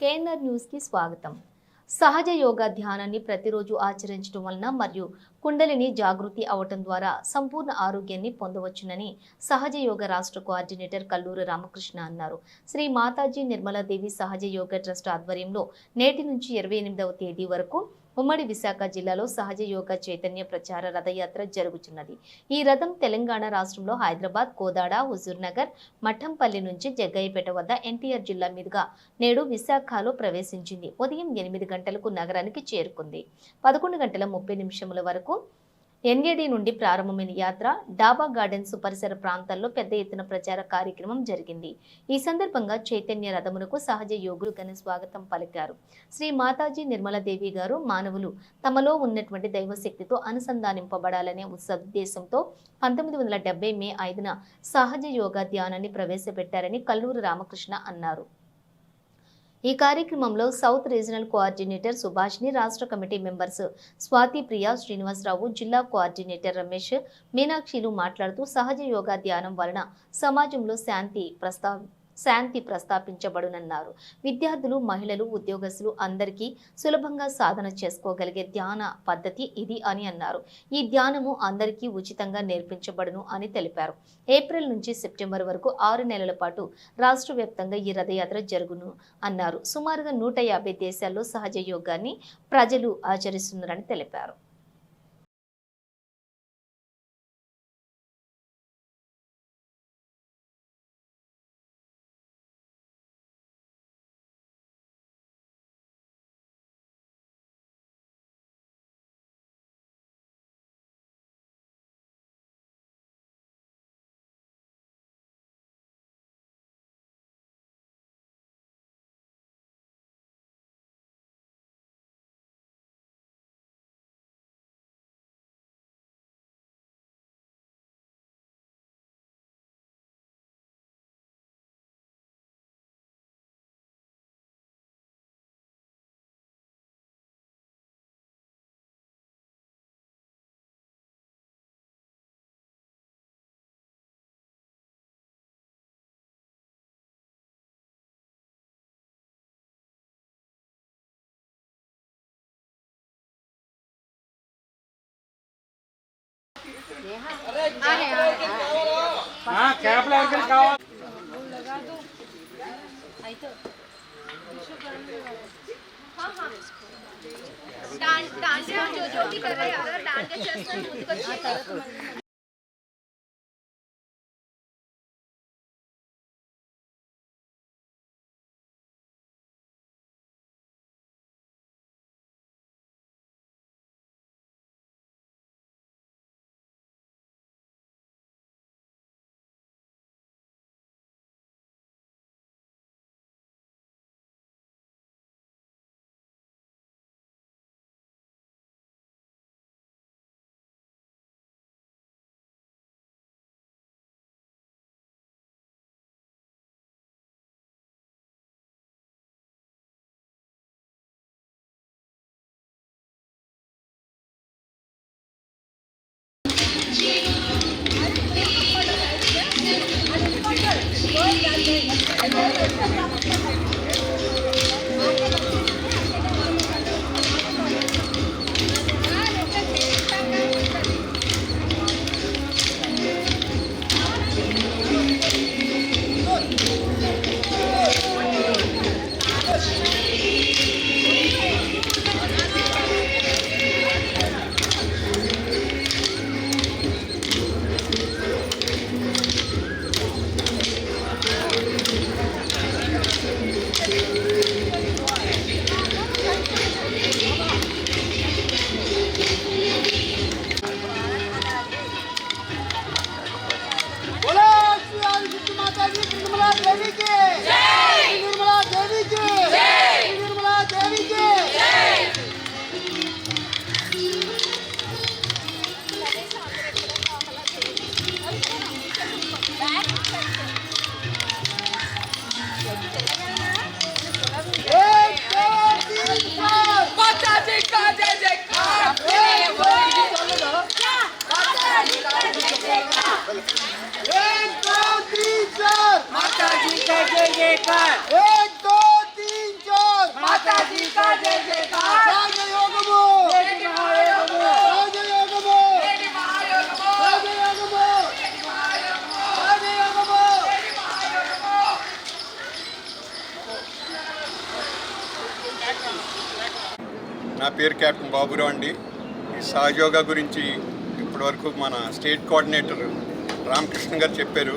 KNR న్యూస్కి స్వాగతం. సహజ యోగా ధ్యానాన్ని ప్రతిరోజు ఆచరించడం వలన మరియు కుండలిని జాగృతి అవటం ద్వారా సంపూర్ణ ఆరోగ్యాన్ని పొందవచ్చునని సహజ యోగ రాష్ట్ర కోఆర్డినేటర్ కల్లూరు రామకృష్ణ అన్నారు. శ్రీ మాతాజీ నిర్మలాదేవి సహజ యోగ ట్రస్ట్ ఆధ్వర్యంలో నేటి నుంచి ఇరవై ఎనిమిదవ తేదీ వరకు ఉమ్మడి విశాఖ జిల్లాలో సహజ యోగ చైతన్య ప్రచార రథయాత్ర జరుగుతున్నది ఈ రథం తెలంగాణ రాష్ట్రంలో హైదరాబాద్ కోదాడ హుజూర్ నగర్ మఠంపల్లి నుంచి జగ్గయ్యపేట వద్ద ఎన్టీఆర్ జిల్లా మీదుగా నేడు విశాఖలో ప్రవేశించింది. ఉదయం ఎనిమిది గంటలకు నగరానికి చేరుకుంది. పదకొండు గంటల ముప్పై నిమిషముల వరకు ఎన్ఏడి నుండి ప్రారంభమైన యాత్ర డాబా గార్డెన్స్ పరిసర ప్రాంతాల్లో పెద్ద ఎత్తున ప్రచార కార్యక్రమం జరిగింది. ఈ సందర్భంగా చైతన్య రథమునకు సహజ యోగులు ఘన స్వాగతం పలికారు. శ్రీ మాతాజీ నిర్మలాదేవి గారు మానవులు తమలో ఉన్నటువంటి దైవశక్తితో అనుసంధానింపబడాలనే ఉద్దేశంతో పంతొమ్మిది వందల డెబ్బై మే ఐదున సహజ యోగా ధ్యానాన్ని ప్రవేశపెట్టారని కల్లూరు రామకృష్ణ అన్నారు. ఈ కార్యక్రమంలో సౌత్ రీజనల్ కోఆర్డినేటర్ సుభాష్ని రాష్ట్ర కమిటీ మెంబర్స్ స్వాతి ప్రియా శ్రీనివాసరావు జిల్లా కోఆర్డినేటర్ రమేష్ మీనాక్షిలు మాట్లాడుతూ సహజ యోగా ధ్యానం వలన సమాజంలో శాంతి ప్రస్తా శాంతి ప్రస్తాపించబడునన్నారు. విద్యార్థులు మహిళలు ఉద్యోగస్తులు అందరికీ సులభంగా సాధన చేసుకోగలిగే ధ్యాన పద్ధతి ఇది అని అన్నారు. ఈ ధ్యానము అందరికీ ఉచితంగా నేర్పించబడును అని తెలిపారు. ఏప్రిల్ నుంచి సెప్టెంబర్ వరకు ఆరు నెలల పాటు రాష్ట్ర వ్యాప్తంగా ఈ రథయాత్ర జరుగును అన్నారు. సుమారుగా నూట యాభై దేశాల్లో సహజ యోగాన్ని ప్రజలు ఆచరిస్తున్నారని తెలిపారు. हाँ कैप लगा कावा लगा दो आई तो हाँ हाँ डांस डांस जो जो भी कर रहे हैं यार डांस के चश्मे मुझको देवी की నా పేరు కెప్టెన్ బాబురావు అండి. ఈ సహయోగా గురించి ఇప్పటివరకు మన స్టేట్ కోఆర్డినేటర్ రామకృష్ణ గారు చెప్పారు.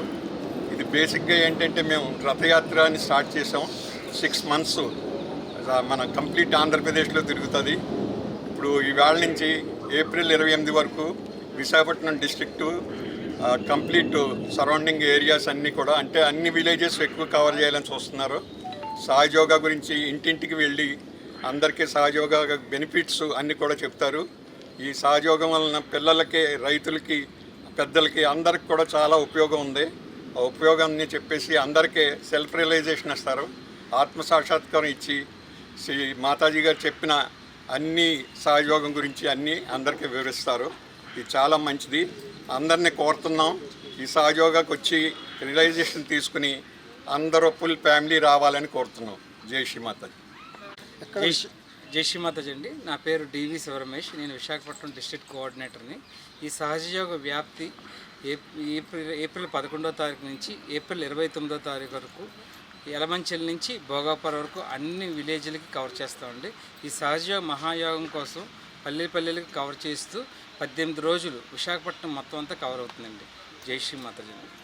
ఇది బేసిక్గా ఏంటంటే మేము రథయాత్రని స్టార్ట్ చేసాం సిక్స్ మంత్స్ మన కంప్లీట్ ఆంధ్రప్రదేశ్లో తిరుగుతుంది. ఇప్పుడు ఈవేళ నుంచి ఏప్రిల్ ఇరవై ఎనిమిది వరకు Visakhapatnam district complete surrounding areas అన్నీ కూడా అంటే అన్ని విలేజెస్ ఎక్కువ కవర్ చేయాలని చూస్తున్నారు. సహజోగ గురించి ఇంటింటికి వెళ్ళి అందరికీ సహజయోగా బెనిఫిట్స్ అన్నీ కూడా చెప్తారు. ఈ సహయోగం వలన పిల్లలకి రైతులకి పెద్దలకి అందరికి కూడా చాలా ఉపయోగం ఉంది. ఆ ఉపయోగాన్ని చెప్పేసి అందరికీ సెల్ఫ్ రియలైజేషన్ ఇస్తారు. ఆత్మ సాక్షాత్కారం ఇచ్చి శ్రీ మాతాజీ గారు చెప్పిన అన్ని సహయోగం గురించి అన్నీ అందరికీ వివరిస్తారు. ఇది చాలా మంచిది. అందరినీ కోరుతున్నాం. ఈ సహయోగాకి వచ్చి రియలైజేషన్ తీసుకుని అందరూ ఫుల్ ఫ్యామిలీ రావాలని కోరుతున్నాం. జై శ్రీ మాతాజీ. జై శ్రీ- జై అండి. నా పేరు డివి శివరమేష్. నేను విశాఖపట్నం డిస్ట్రిక్ట్ కోఆర్డినేటర్ని. ఈ సహజయోగ వ్యాప్తి ఏప్రిల్ ఏప్రిల్ పదకొండో తారీఖు నుంచి ఏప్రిల్ ఇరవై తొమ్మిదో తారీఖు వరకు ఎలమంచెల నుంచి భోగాపురం వరకు అన్ని విలేజ్లకి కవర్ చేస్తామండి ఈ సహజయోగ మహాయోగం కోసం పల్లె పల్లెలకి కవర్ చేస్తూ పద్దెనిమిది రోజులు విశాఖపట్నం మొత్తం అంతా కవర్ అవుతుందండి. జై శ్రీ మాతాజీ